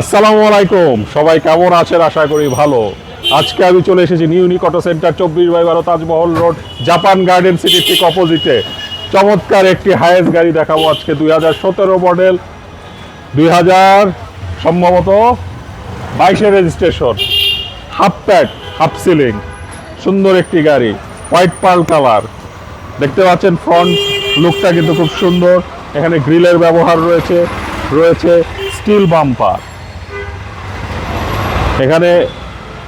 আসসালামু আলাইকুম। সবাই কেমন আছেন? আশা করি ভালো। আজকে আমি চলে এসেছি নিউ নিক অটো সেন্টার চব্বিশ বাই বারো তাজমহল রোড, জাপান গার্ডেন সিটির ঠিক অপোজিটে। চমৎকার একটি হায়েস্ট গাড়ি দেখাবো আজকে দুই হাজার সতেরো মডেল, দুই হাজার সম্ভবত বাইশে registration. Half pad, half ceiling, সুন্দর একটি গাড়ি, হোয়াইট পার্ল কালার। দেখতে পাচ্ছেন ফ্রন্ট, লুকটা কিন্তু খুব সুন্দর। এখানে গ্রিলের ব্যবহার রয়েছে রয়েছে স্টিল বাম্পার। এখানে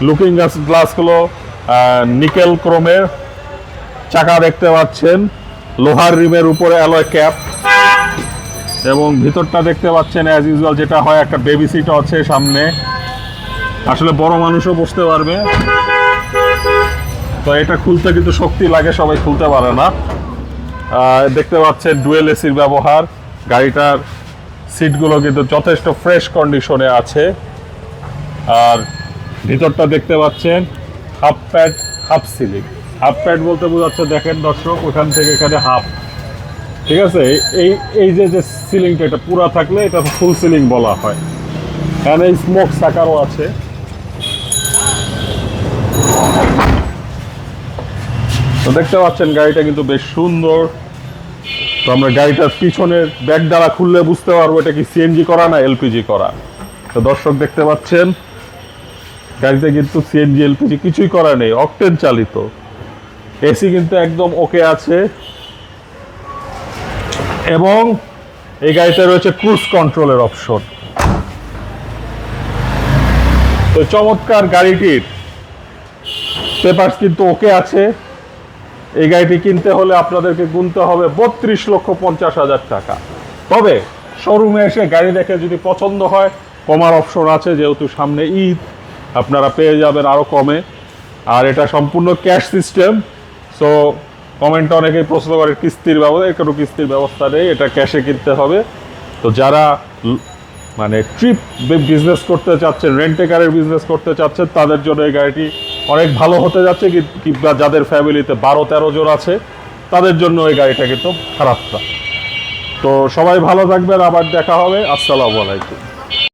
লুকিং গ্লাস গ্লাসগুলো নিকেল ক্রোমের চাকা দেখতে পাচ্ছেন। লোহার রিমের উপরে অ্যালয় ক্যাপ এবং ভিতরটা দেখতে পাচ্ছেন অ্যাজ ইউজুয়াল যেটা হয় একটা বেবি সিট আছে সামনে। আসলে বড় মানুষও বসতে পারবে। তো এটা খুলতে কিন্তু শক্তি লাগে, সবাই খুলতে পারে না। দেখতে পাচ্ছেন ডুয়েল এসির ব্যবহার। গাড়িটার সিটগুলো কিন্তু যথেষ্ট ফ্রেশ কন্ডিশনে আছে। আর ভিতরটা দেখতে পাচ্ছেন half pad half ceiling half pad বলতে বোঝাচ্ছে, দেখেন দর্শক, ওখান থেকে এখানে হাফ ঠিক আছে? এই এই যে যে সিলিংটা এটা পুরা থাকলে এটা ফুল সিলিং বলা হয়। এখানে স্মোক সাকারও আছে। তো দেখতে পাচ্ছেন, গাড়িটা কিন্তু বেশ সুন্দর। তো আমরা গাড়িটার পিছনের ব্যাগ দ্বারা খুললে বুঝতে পারব এটা কি সিএনজি করা না এলপিজি করা। তো দর্শক দেখতে পাচ্ছেন গাড়িতে কিন্তু সিএনজি এলপিজি কিছুই করা নেই অকটেন চালিত। এসি কিন্তু একদম ওকে আছে। এবং এই গাড়িতে রয়েছে ক্রুজ কন্ট্রোলের অপশন তো চমৎকার গাড়িটির পেপারস কিন্তু ওকে আছে। এই গাড়িটি কিনতে হলে আপনাদেরকে গুনতে হবে বত্রিশ লক্ষ পঞ্চাশ হাজার টাকা। তবে শোরুমে এসে গাড়ি দেখে যদি পছন্দ হয়, কমার অপশন আছে যেহেতু সামনে ঈদ। আপনারা পেয়ে যাবেন আরও কমে। আর এটা সম্পূর্ণ ক্যাশ সিস্টেম সো কমেন্টে অনেকেই প্রশ্ন করে, কিস্তির ব্যবস্থা কোনো কিস্তির ব্যবস্থা নেই, এটা ক্যাশে কিনতে হবে। তো যারা মানে ট্রিপ বিজনেস করতে চাচ্ছেন রেন্টে কারের বিজনেস করতে চাচ্ছেন, তাদের জন্য এই গাড়িটি অনেক ভালো হতে যাচ্ছে। কিংবা যাদের ফ্যামিলিতে বারো, তেরো জন আছে, তাদের জন্য এই গাড়িটা কিন্তু খারাপ না। তো সবাই ভালো থাকবেন, আবার দেখা হবে। আসসালামু আলাইকুম।